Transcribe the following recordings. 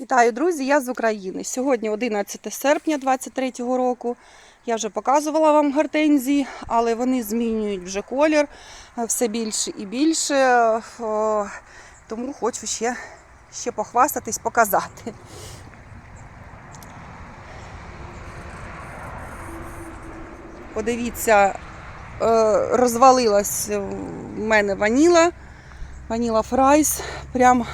Вітаю, друзі! Я з України. Сьогодні 11 серпня 2023 року. Я вже показувала вам гортензії, але вони змінюють вже колір е, все більше і більше. Е, Тому хочу ще, ще похвастатись, показати. Подивіться, е, розвалилась в мене ваніла, ваніла фрайс. Прям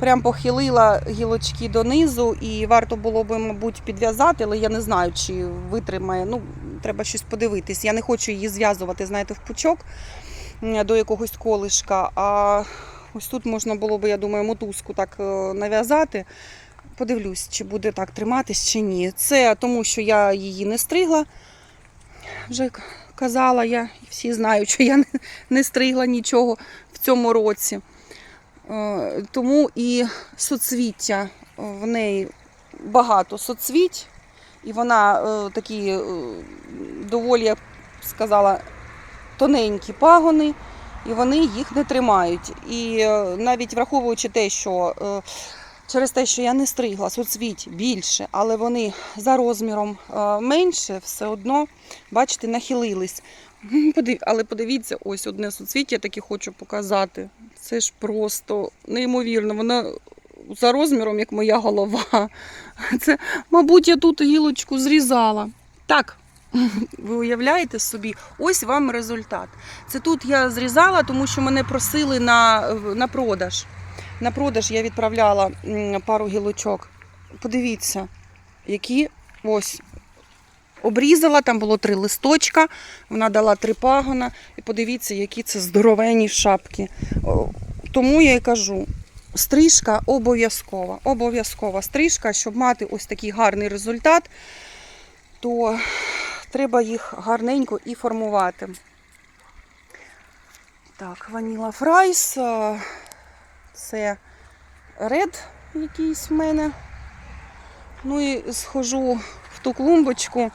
Прям похилила гілочки донизу, і варто було би, мабуть, підв'язати, але я не знаю, чи витримає. Ну, треба щось подивитись. Я не хочу її зв'язувати, знаєте, в пучок до якогось колишка. А ось тут можна було би, я думаю, мотузку так е, нав'язати. Подивлюсь, чи буде так триматись, чи ні. Це тому, що я її не стригла. Вже казала я, всі знають, що я не- не стригла нічого в цьому році. Е, Тому і соцвіття в неї багато соцвіть, і вона е, такі е, доволі, я б сказала, тоненькі пагони, і вони їх не тримають. І е, навіть враховуючи те, що е, через те, що я не стригла соцвіть більше, але вони за розміром е, менше, все одно, бачите, нахилились. Але подивіться, ось одне суцвіття я таки хочу показати. Це ж просто неймовірно. Вона за розміром, як моя голова. Це, мабуть, я тут гілочку зрізала. Так, ви уявляєте собі, ось вам результат. Це тут я зрізала, тому що мене просили на, на продаж. На продаж я відправляла пару гілочок. Подивіться, які ось обрізала, там було три листочка, вона дала три пагона. І подивіться, які це здоровенні шапки. Тому я й кажу. Стрижка обов'язкова. Обов'язкова стрижка, щоб мати ось такий гарний результат, то треба їх гарненько і формувати. Так, ваніла фрайс. Це ред якийсь в мене. Ну і схожу в ту клумбочку,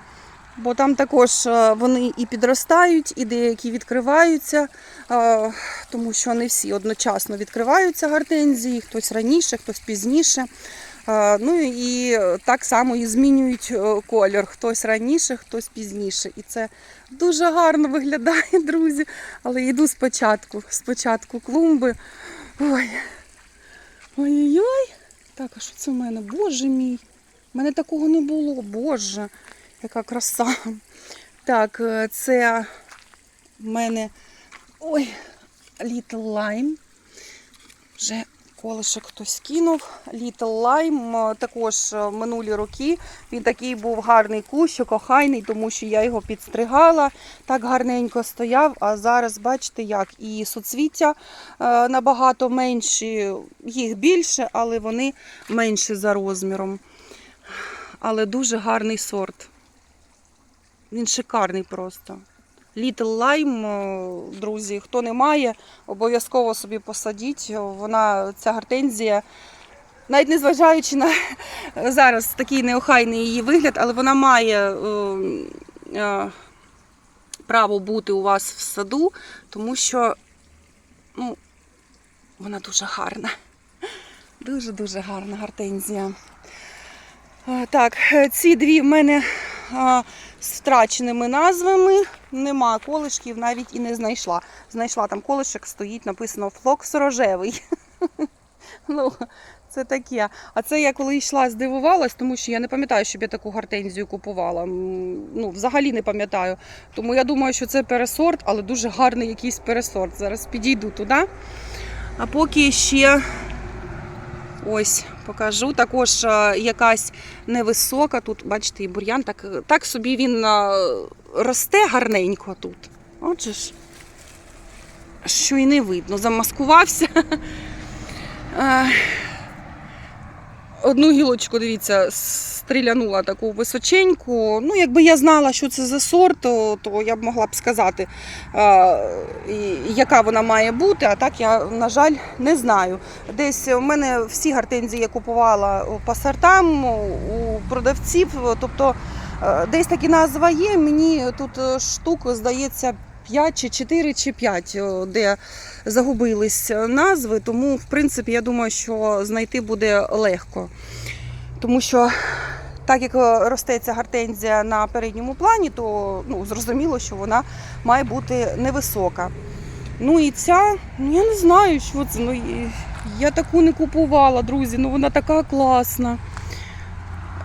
бо там також е, вони і підростають, і деякі відкриваються, е, тому що не всі одночасно відкриваються гортензії, хтось раніше, хтось пізніше. Е, Ну і так само і змінюють колір. Хтось раніше, хтось пізніше. І це дуже гарно виглядає, друзі. Але йду спочатку, спочатку клумби. Ой. Ой-ой-ой. Так, а що це в мене? Боже мій. У мене такого не було. Боже, яка краса. Так, е, це в мене ой, Little Lime. Вже колишок хтось кинув. Little Lime е, також е, минулі роки. Він такий був гарний кущик, охайний, тому що я його підстригала, так гарненько стояв. А зараз бачите, як і суцвіття набагато менші, їх більше, але вони менші за розміром. Але дуже гарний сорт. Він шикарний просто. Little Lime, е, друзі, хто не має, обов'язково собі посадіть. Вона, ця гортензія, навіть не зважаючи на зараз такий неохайний її вигляд, але вона має е, е, право бути у вас в саду, тому що ну, вона дуже гарна. Дуже-дуже гарна гортензія. Е, Так, е, ці дві в мене з втраченими назвами. Нема колишків, навіть і не знайшла. Знайшла там колишок, стоїть, написано флокс рожевий. Ну, це таке. А це я коли йшла, здивувалась, тому що я не пам'ятаю, щоб я таку гортензію купувала. Ну, взагалі не пам'ятаю. Тому я думаю, що це пересорт, але дуже гарний якийсь пересорт. Зараз підійду туди. А поки ще ось покажу. Також е, якась невисока. Тут, бачите, і бур'ян. Так, так собі він е, росте гарненько тут. Отже ж, що й не видно, замаскувався. Одну гілочку, дивіться, стрілянула таку височеньку. Ну, якби я знала, що це за сорт, то, то я б могла б сказати, і- яка вона має бути, а так я, на жаль, не знаю. Десь у мене всі гортензії я купувала по сортам у продавців, тобто десь такі назва є. Мені тут штук, здається, 5 чи 4 чи 5, де загубились назви. Тому, в принципі, я думаю, що знайти буде легко. Тому що так як е, росте гортензія на передньому плані, то ну, зрозуміло, що вона має бути невисока. Ну і ця, ну я не знаю, що це. Ну, я таку не купувала, друзі, ну вона така класна.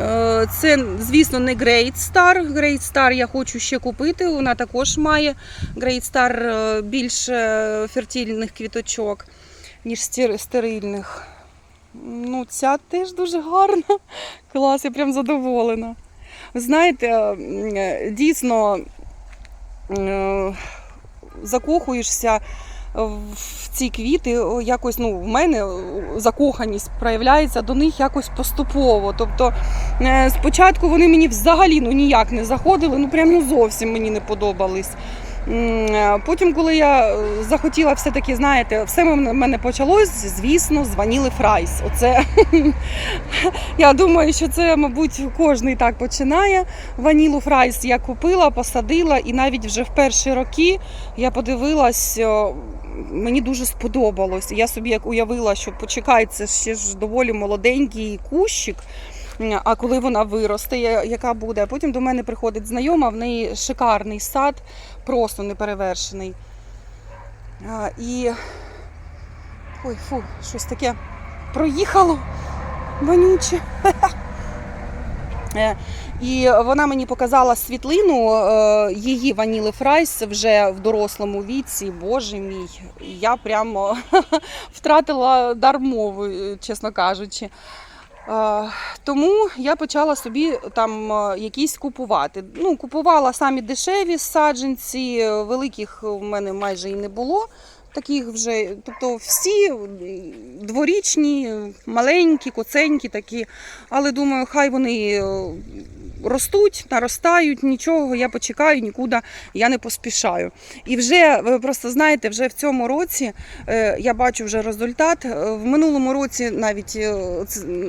Е, Це, звісно, не Great Star. Great Star я хочу ще купити. Вона також має Great Star е, більш е, фертильних квіточок, ніж стерильних. Ну, ця теж дуже гарна. Клас, я прям задоволена. Знаєте, е, дійсно закохуєшся в ці квіти, якось ну, в мене закоханість проявляється до них якось поступово. Тобто е, спочатку вони мені взагалі ну, ніяк не заходили, ну прям ну, зовсім мені не подобались. Е, Потім, коли я е, захотіла все-таки, знаєте, все в мене почалось, звісно, з ваніли фрайс. Оце я думаю, що це, мабуть, кожен так починає. Ванілу фрайс я купила, посадила, і навіть вже в перші роки я подивилась, мені дуже сподобалось. Я собі як уявила, що почекай, це ще ж доволі молоденький кущик. А коли вона виросте, яка буде? Потім до мене приходить знайома, в неї шикарний сад, просто неперевершений. А, І ой, фу, щось таке проїхало вонюче. І вона мені показала світлину е, її ваніли фрайс вже в дорослому віці. Боже мій, я прямо втратила дар мови, е, чесно кажучи. Е, Тому я почала собі там якісь купувати. Ну, купувала самі дешеві саджанці, великих у мене майже і не було. Таких вже, тобто всі дворічні, маленькі, коценькі такі. Але думаю, хай вони ростуть, наростають, нічого, я почекаю, нікуди я не поспішаю. І вже ви просто знаєте, вже в цьому році е, я бачу вже результат. Е, В минулому році навіть е,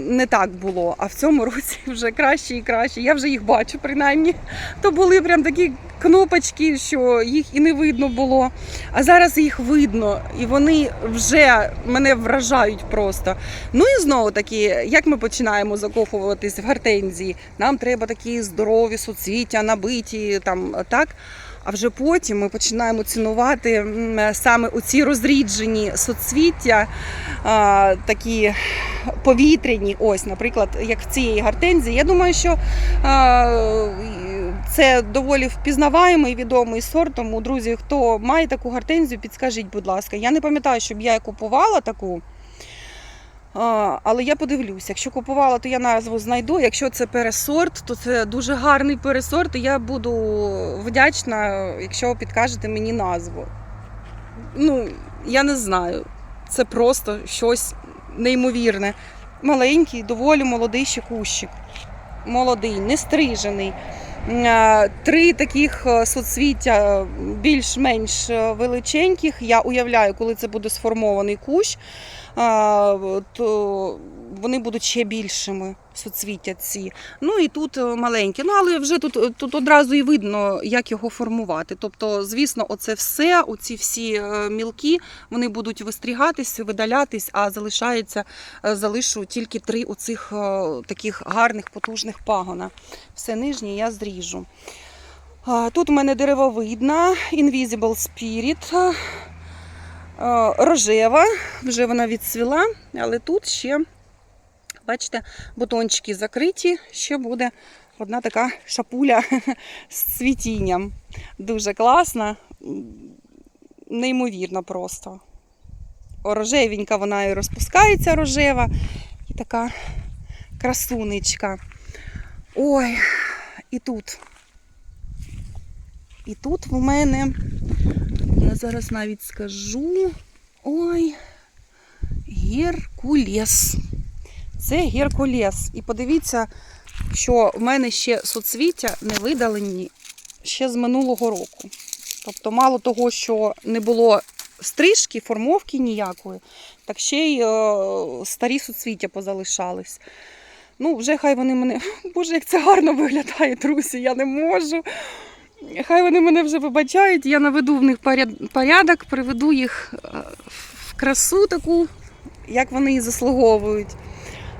не так було, а в цьому році вже краще і краще. Я вже їх бачу, принаймні. То були прям такі кнопочки, що їх і не видно було. А зараз їх видно, і вони вже мене вражають просто. Ну і знову таки, як ми починаємо закохуватись в гортензії, нам треба такі здорові суцвіття, набиті там так. А вже потім ми починаємо цінувати саме оці розріджені соцвіття, такі повітряні. Ось, наприклад, як в цієї гортензії. Я думаю, що це доволі впізнаваємий відомий сорт. Тому, друзі, хто має таку гортензію, підскажіть, будь ласка. Я не пам'ятаю, щоб я купувала таку. Але я подивлюся, якщо купувала, то я назву знайду. Якщо це пересорт, то це дуже гарний пересорт, і я буду вдячна, якщо підкажете мені назву. Ну, я не знаю. Це просто щось неймовірне. Маленький, доволі молодий ще кущик. Молодий, не стрижений. М, е, Три таких е, соцвіття е, більш-менш е, величеньких. Я уявляю, коли це буде сформований кущ, то вони будуть ще більшими соцвіття ці. Ну і тут е, маленькі. Ну але вже тут, тут одразу і видно, як його формувати. Тобто, звісно, оце все, оці всі е, мілкі, вони будуть вистрігатись, видалятись, а залишається, е, залишу тільки три оцих е, таких гарних потужних пагона. Все нижнє я зріжу. Тут у мене деревовидна, Invisible Spirit. Е, рожева, вже вона відцвіла, але тут ще, бачите, бутончики закриті, ще буде одна така шапуля з цвітінням. Дуже класна, неймовірно просто. Рожевенька вона і розпускається рожева, і така красунечка. Ой, і тут. І тут в мене я зараз навіть скажу. Ой, Геркулес. Це Геркулес. І подивіться, що в мене ще соцвіття не видалені ще з минулого року. Тобто, мало того, що не було стрижки, формовки ніякої, так ще й е, старі соцвіття позалишались. Ну, вже хай вони мене. Боже, як це гарно виглядає, друзі, я не можу. Хай вони мене вже вибачають, я наведу в них порядок, приведу їх е, в красу таку, як вони і заслуговують.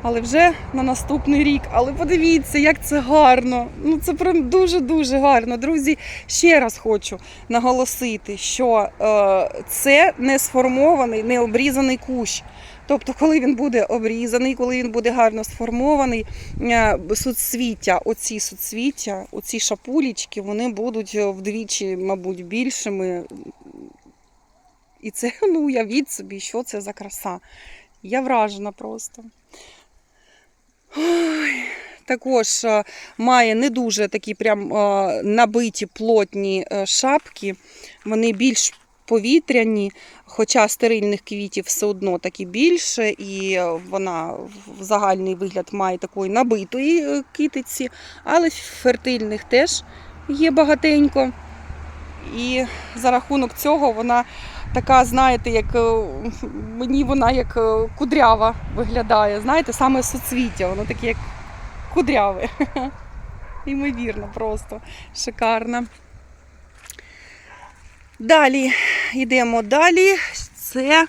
Але вже на наступний рік. Але подивіться, як це гарно. Ну це прям дуже-дуже гарно. Друзі, ще раз хочу наголосити, що е, це не сформований, не обрізаний кущ. Тобто, коли він буде обрізаний, коли він буде гарно сформований, е, суцвіття, оці суцвіття, оці шапулічки, вони будуть вдвічі, мабуть, більшими. І це, ну, уявіть собі, що це за краса. Я вражена просто. Ой, також е, має не дуже такі прям е, набиті плотні е, шапки. Вони більш повітряні, хоча стерильних квітів все одно таки більше, і вона в загальний вигляд має такої набитої китиці, але фертильних теж є багатенько. І за рахунок цього вона така, знаєте, як е, мені вона як е, кудрява виглядає. Знаєте, саме соцвіття, воно таке як кудряве. Імовірно, просто шикарно. Далі йдемо далі. Це,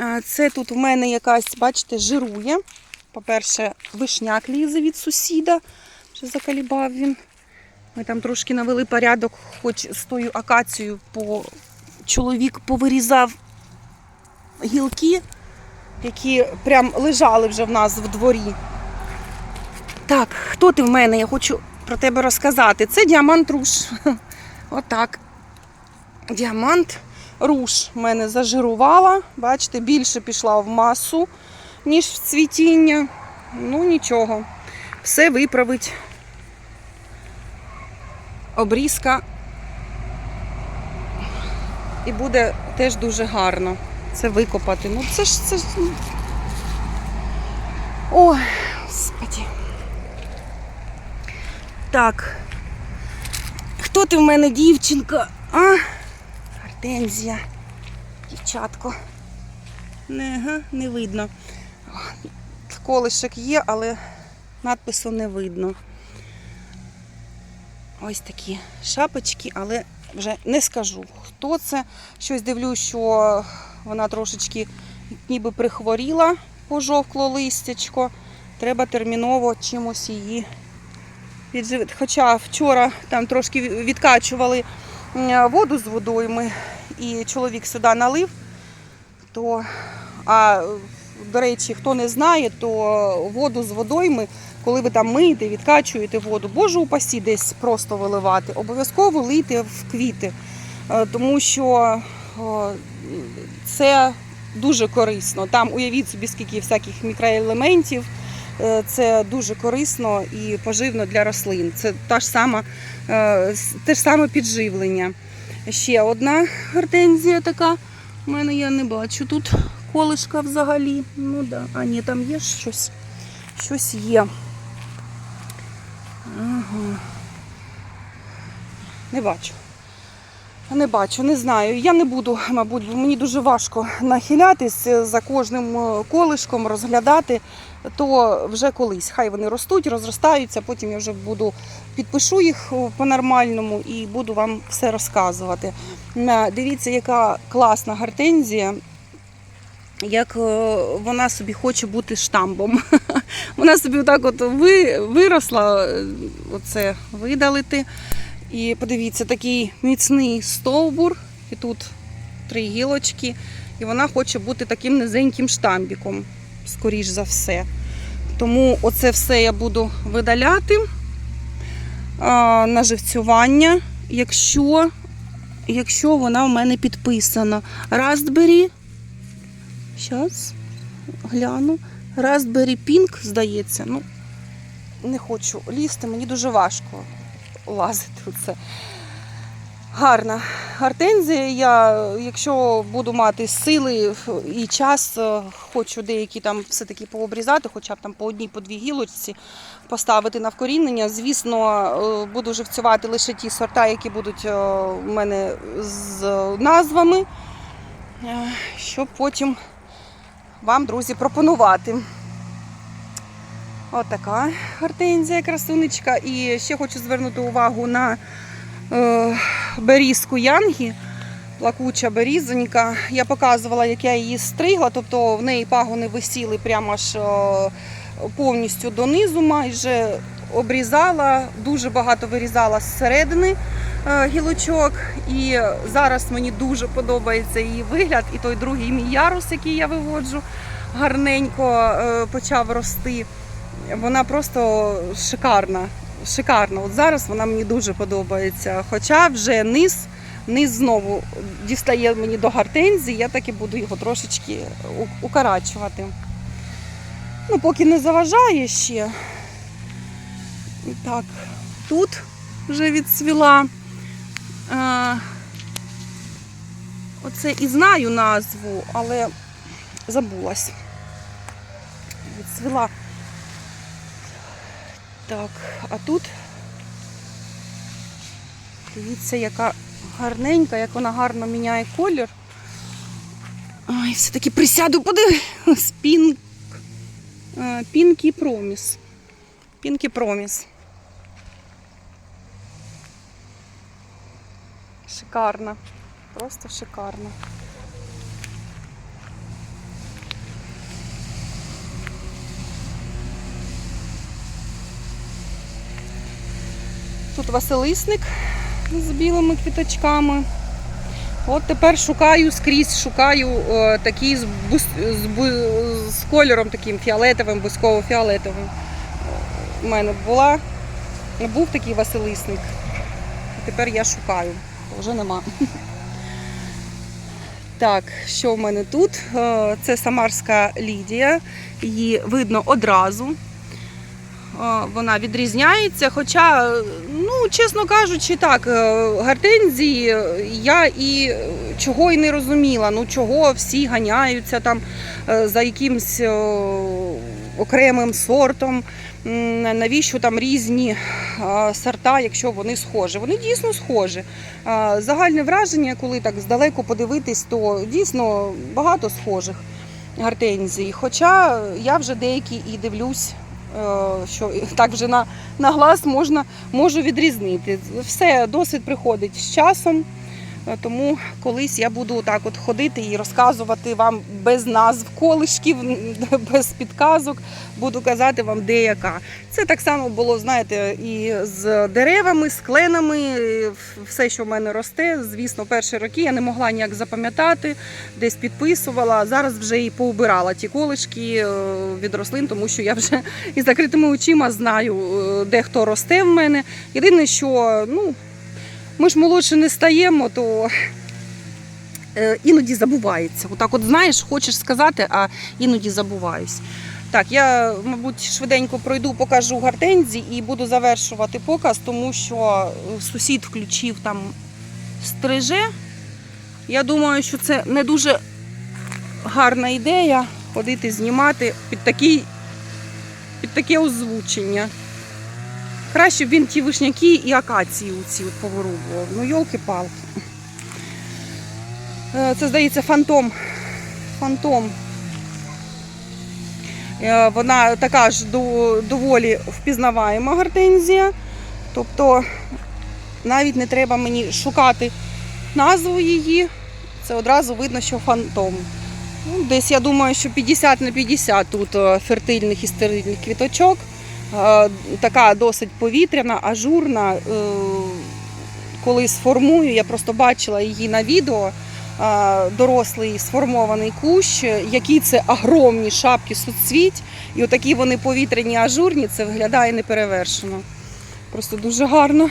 е, це тут у мене якась, бачите, жирує. По-перше, вишняк лізе від сусіда. Вже закалібав він. Ми там трошки навели порядок, хоч з тою акацією по... чоловік повирізав гілки, які прям лежали вже в нас в дворі. Так, хто ти в мене? Я хочу про тебе розказати. Це діамант руш. Отак. Діамант руш в мене зажирувала. Бачите, більше пішла в масу, ніж в цвітіння. Ну нічого. Все виправить обрізка. І буде теж дуже гарно це викопати. Ну це ж це ж. ну. Ой, господі. Так. Хто ти в мене дівчинка? А? Гортензія. Дівчатко. Не, не видно. Колишок є, але надпису не видно. Ось такі шапочки, але вже не скажу, хто це. Щось дивлюсь, що вона трошечки ніби прихворіла, пожовкло листячко. Треба терміново чимось її підживити. Хоча вчора там трошки відкачували воду з водойми, і чоловік сюди налив, то, а до речі, хто не знає, то воду з водойми коли ви там миєте, відкачуєте воду, боже упасі десь просто виливати, обов'язково лийте в квіти, Е, тому що це дуже корисно. Там уявіть собі, скільки всяких мікроелементів. Е, Це дуже корисно і поживно для рослин. Це та ж сама, е, те ж саме підживлення. Ще одна гортензія така. У мене я не бачу тут колишка взагалі. Ну да. А ні, там є щось. Щось є. Ага. Не бачу. Не бачу, не знаю. Я не буду, мабуть, бо мені дуже важко нахилятись за кожним е, колишком, розглядати. То вже колись. Хай вони ростуть, розростаються, потім я вже буду підпишу їх е, по-нормальному і буду вам все розказувати. Е, Дивіться, яка класна гортензія. Як е, вона собі хоче бути штамбом. Вона собі отак от ви, виросла, е, оце видалити. І подивіться, такий міцний стовбур, і тут три гілочки, і вона хоче бути таким низеньким штамбіком, скоріш за все. Тому оце все я буду видаляти а, на живцювання, якщо, якщо вона в мене підписана. Raspberry, зараз гляну. Raspberry Pink, здається. Ну, не хочу лізти, мені дуже важко лазити у це. Гарна гортензія. Я, якщо буду мати сили і час, е, хочу деякі там все-таки пообрізати, хоча б там по одній, по дві гілочці поставити на вкорінення. Звісно, е, буду живцювати лише ті сорта, які будуть е, у мене з назвами, е, щоб потім вам, друзі, пропонувати. Отака гортензія, красунечка. І ще хочу звернути увагу на е, берізку Янгі. Плакуча берізонька. Я показувала, як я її стригла, тобто в неї пагони висіли прямо аж е, повністю донизу, майже обрізала, дуже багато вирізала зсередини е, гілочок. І зараз мені дуже подобається її вигляд. І той другий мій ярус, який я виводжу, гарненько е, почав рости. Вона просто шикарна. Шикарна. От зараз вона мені дуже подобається. Хоча вже низ, низ знову дістає мені до гортензії, я таки буду його трошечки у- укорачувати. Ну, поки не заважає ще. Так, тут вже відцвіла. Е, Оце і знаю назву, але забулась. Відцвіла. Так, а тут дивіться, яка гарненька, як вона гарно міняє колір. Ай, все-таки присяду, подивись. Пінк. е, Пінкі Проміс. Пінкі Проміс. Шикарна. Просто шикарна. Тут Василисник з білими квіточками. От тепер шукаю скрізь, шукаю е, такий з, з, з кольором таким фіолетовим, бузьково-фіолетовим. У мене була, був такий Василисник. Тепер я шукаю. Вже нема. Так, що в мене тут? Е, Це Самарська Лідія. Її видно одразу. Е, Вона відрізняється. Хоча, ну, чесно кажучи, так, е, гортензії я і чого і не розуміла. Ну, чого всі ганяються там за якимсь окремим сортом. Навіщо там різні сорта, якщо вони схожі? Вони дійсно схожі. Загальне враження, коли так здалеку подивитись, то дійсно багато схожих гортензій. Хоча я вже деякі і дивлюсь, е, що так вже на, на глаз можна можу відрізнити. Все досвід приходить з часом. Е, Тому колись я буду так от ходити і розказувати вам без назв колишків, без підказок, буду казати вам де яка. Це так само було, знаєте, і з деревами, з кленами, е, все, що в мене росте. Звісно, перші роки я не могла ніяк запам'ятати, десь підписувала. Зараз вже і поубирала ті колишки е, від рослин, тому що я вже із закритими очима знаю, де хто росте в мене. Єдине, що ну, ми ж молодше не стаємо, то е, іноді забувається. Отак, от знаєш, хочеш сказати, а іноді забуваюсь. Так, я, мабуть, швиденько пройду, покажу гортензії і буду завершувати показ, тому що е, сусід включив там стриже. Я думаю, що це не дуже гарна ідея ходити знімати під, такий, під таке озвучення. Краще б він ті вишняки і акації ці от поворубував. Ну, йолки-палки. Е, Це, здається, фантом. Фантом. Е, Вона така ж доволі впізнаваема гортензія. Тобто навіть не треба мені шукати назву її. Це одразу видно, що фантом. Ну, десь я думаю, що 50 на 50 тут е, фертильних і стерильних квіточок. Е, Така досить повітряна, ажурна. Е, Коли сформую, я просто бачила її на відео. е, Дорослий сформований кущ, які це огромні шапки суцвіть, і отакі вони повітряні ажурні, це виглядає неперевершено. Просто дуже гарно.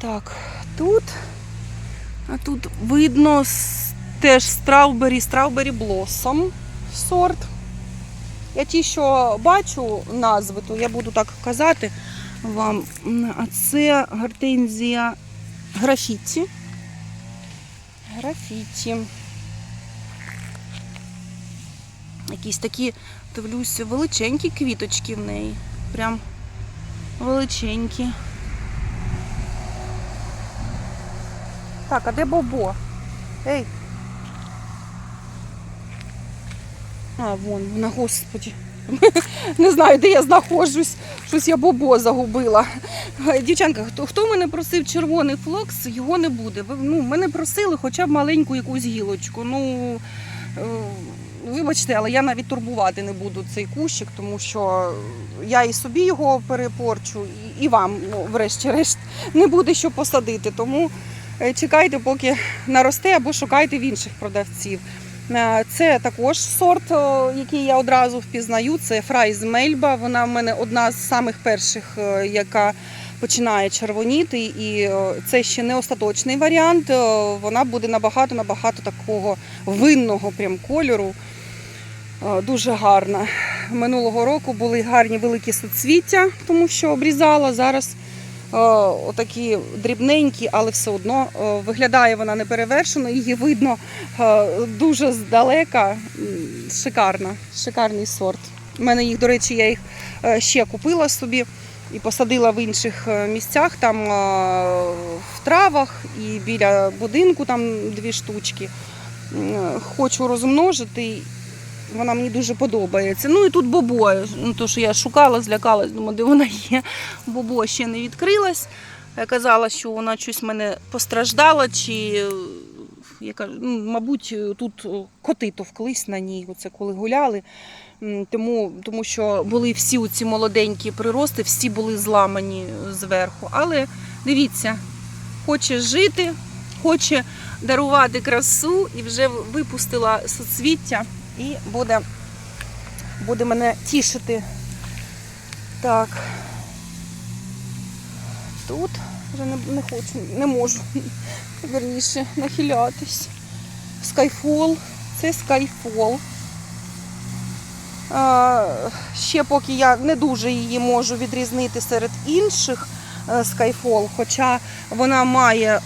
Так, тут. А тут видно теж страубері, страубері блосом сорт. Я ті, що бачу назви, то я буду так казати вам. А це гортензія графіті. Графіті. Якісь такі, дивлюся, величенькі квіточки в неї. Прям величенькі. Так, а де Бобо? Ей. А, вон вона, господі. Не знаю, де я знаходжусь. Щось я бобо загубила. Е, Дівчанка, хто, хто мене просив червоний флокс, його не буде. Ну, мене просили хоча б маленьку якусь гілочку. Ну, е, вибачте, але я навіть турбувати не буду цей кущик, тому що я і собі його перепорчу, і, і вам, ну, врешті-решт, не буде що посадити. Тому е, чекайте, поки наросте, або шукайте в інших продавців. Е, Це також сорт, який я одразу впізнаю. Це Фрайз Мельба. Вона в мене одна з самих перших, е, яка починає червоніти. І е, це ще не остаточний варіант. Е, Вона буде набагато набагато такого винного прям кольору. Е, Дуже гарна. Минулого року були гарні великі суцвіття, тому що обрізала. Зараз е, отакі дрібненькі, але все одно е, виглядає вона неперевершено, її видно е, дуже здалека. Шикарна, шикарний сорт. У мене їх, до речі, я їх ще купила собі і посадила в інших місцях, там в травах і біля будинку там дві штучки. Хочу розмножити. Вона мені дуже подобається. Ну і тут бобо. Ну, то, що я шукала, злякалась, думаю, де вона є. Бобо ще не відкрилась. Я казала, що вона щось в мене постраждала, чи я кажу, ну, мабуть, тут коти товклись на ній, оце коли гуляли. Тому, тому що були всі ці молоденькі прирости, всі були зламані зверху. Але дивіться, хоче жити, хоче дарувати красу і вже випустила соцвіття і буде, буде мене тішити. Так. Тут вже не, не хочу, не можу верніше нахилятись. Skyfall. Це. А, ще поки я не дуже її можу відрізнити серед інших е, Skyfall, хоча вона має е,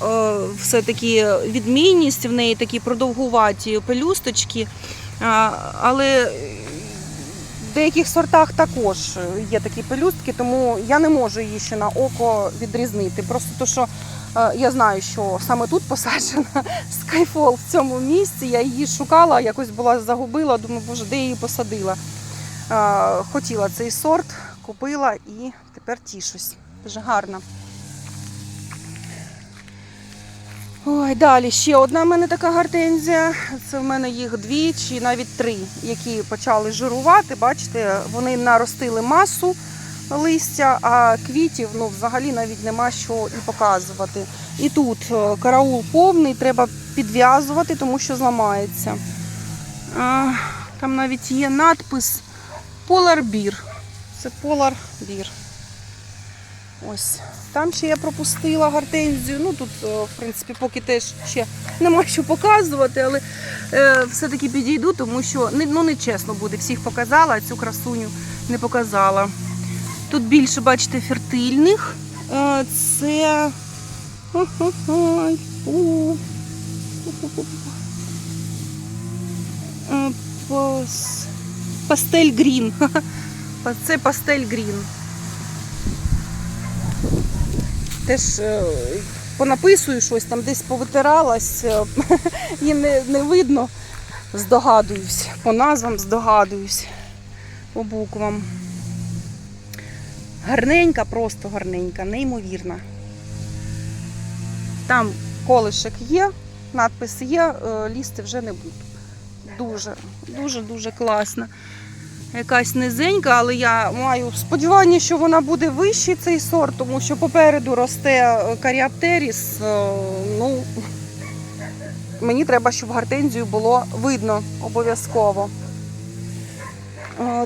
все-таки відмінність, в неї такі продовгуваті пелюсточки, але в деяких сортах також є такі пелюстки, тому я не можу її ще на око відрізнити. Просто то, що е, я знаю, що саме тут посаджена Skyfall в цьому місці. Я її шукала, якось була загубила, думаю, боже, де її посадила. Е, Хотіла цей сорт, купила і тепер тішусь. Дуже гарна. Ой, далі ще одна в мене така гортензія. Це в мене їх дві чи навіть три, які почали жирувати. Бачите, вони наростили масу листя, а квітів ну, взагалі навіть нема що і показувати. І тут е, караул повний, треба підв'язувати, тому що зламається. Там навіть є надпис Polar Beer. Це Polar Beer. Ось. Там ще я пропустила гортензію. Ну тут, в принципі, поки теж ще нема що показувати, але е, все-таки підійду, тому що не- ну, не чесно буде. Всіх показала, а цю красуню не показала. Тут більше, бачите, фертильних. Е, це. Е, пас- Пастель грін. Це пастель грін. Теж е, понаписую щось, там десь повитиралась, е, і не, не видно. Здогадуюсь. По назвам здогадуюсь. По буквам. Гарненька, просто гарненька, неймовірна. Там колишек є, надпис є, е, лізти вже не буду. Дуже, дуже, дуже класна. Якась низенька, але я маю сподівання, що вона буде вищий цей сорт, тому що попереду росте е, каріаптеріс. Е, Ну, мені треба, щоб гортензію було видно обов'язково.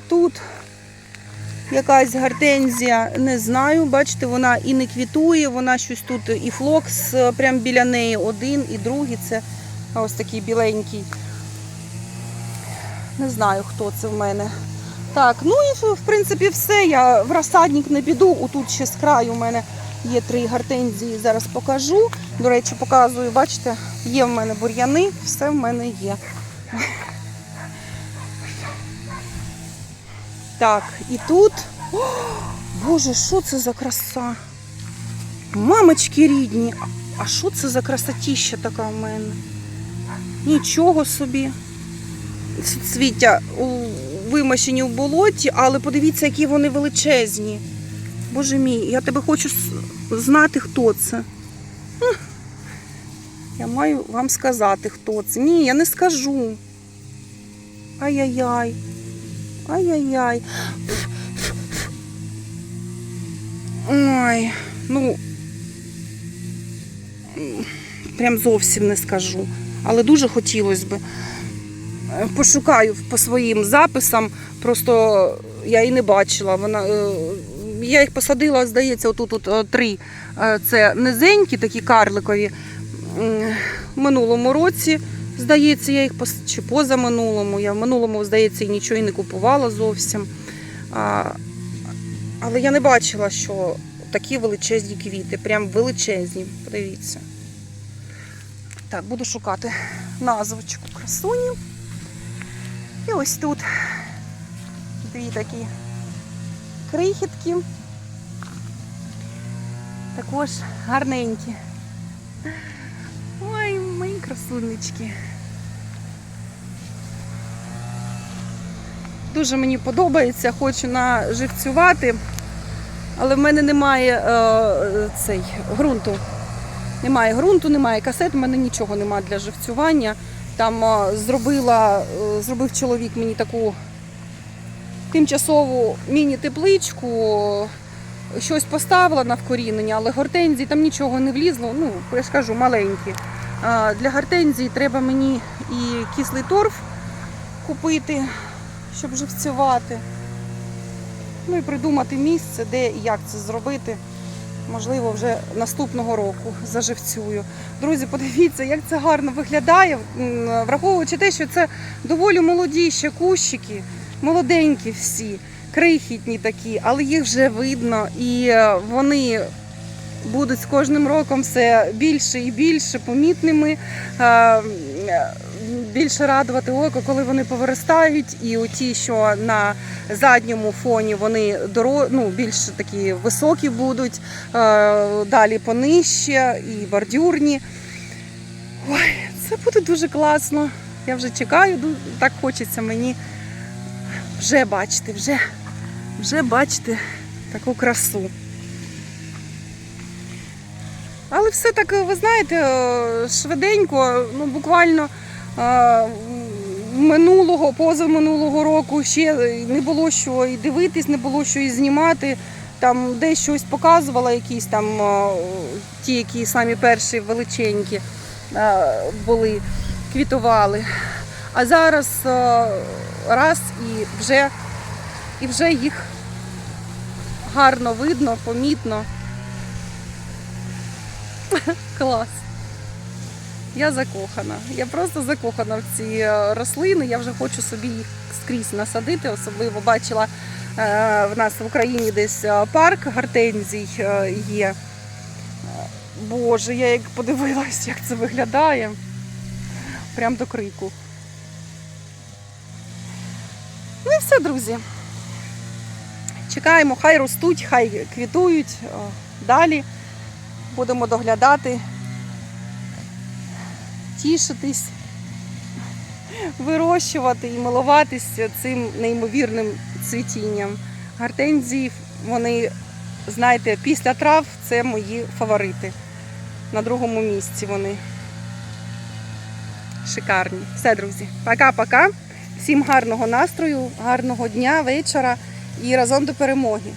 Тут якась гортензія, не знаю, бачите, вона і не квітує, вона щось тут і флокс е, прямо біля неї один, і другий. Це ось такий біленький. Не знаю, хто це в мене. Так, ну і в принципі все. Я в розсадник не піду. Отут ще з краю у мене є три гортензії. Зараз покажу. До речі, показую, бачите, є в мене бур'яни, все в мене є. Так, і тут. О, Боже, що це за краса? Мамочки рідні, а- що це за красотіща така в мене? Нічого собі. суцвіття у- вимощені в болоті, але подивіться, які вони величезні. Боже мій, я тебе хочу знати, хто це. Я маю вам сказати, хто це. Ні, я не скажу. Ай-яй-яй. Ай-яй-яй. Ой, ну. Прям зовсім не скажу. Але дуже хотілося б. Е, Пошукаю по своїм записам, просто я її не бачила. Вона, е, я їх посадила, здається, отут тут е, три. Це низенькі, такі карликові. В минулому році, здається, я їх чи позаминулому. Я в минулому, здається, і нічого і не купувала зовсім. А, але я не бачила, що такі величезні квіти, прям величезні. Подивіться. Так, буду шукати назвочку красуні. І ось тут дві такі крихітки. Також гарненькі. Ой, мої красунечки. Дуже мені подобається, хочу наживцювати, але в мене немає е, цей ґрунту. Немає ґрунту, немає касет, в мене нічого немає для живцювання. Там зробила, е, зробив чоловік мені таку тимчасову міні-тепличку, щось поставила на вкорінення, але гортензії там нічого не влізло. Ну, я ж кажу, маленькі. Для гортензії треба мені і кислий торф купити, щоб живцювати. Ну і придумати місце, де і як це зробити. Можливо, вже наступного року заживцюю. Друзі, подивіться, як це гарно виглядає, враховуючи те, що це доволі молоді ще кущики, молоденькі всі, крихітні такі, але їх вже видно, і е, вони будуть з кожним роком все більше і більше помітними. Більше радувати око, коли вони повиростають, і оті, що на задньому фоні вони доро... ну, більш такі високі будуть, е, далі понижче і бордюрні. Ой, це буде дуже класно. Я вже чекаю, так хочеться мені вже бачити, вже, вже бачити таку красу. Але все так, ви знаєте, е, швиденько, ну буквально минулого, позаминулого року ще не було що і дивитись, не було що і знімати. Там десь щось показувала, якісь там ті, які самі перші величенькі були, квітували. А зараз раз і вже, і вже їх гарно видно, помітно. Клас. Я закохана. Я просто закохана в ці е, рослини. Я вже хочу собі їх скрізь насадити. Особливо бачила е, в нас в Україні десь е, парк гортензій є. Боже, я як подивилась, як це виглядає. Прям до крику. Ну і все, друзі. Чекаємо, хай ростуть, хай квітують. Далі будемо доглядати, тішитись, вирощувати і милуватися цим неймовірним цвітінням. Гортензії, вони, знаєте, після трав це мої фаворити. На другому місці вони. Шикарні. Все, друзі. Пока-пока. Всім гарного настрою, гарного дня, вечора і разом до перемоги.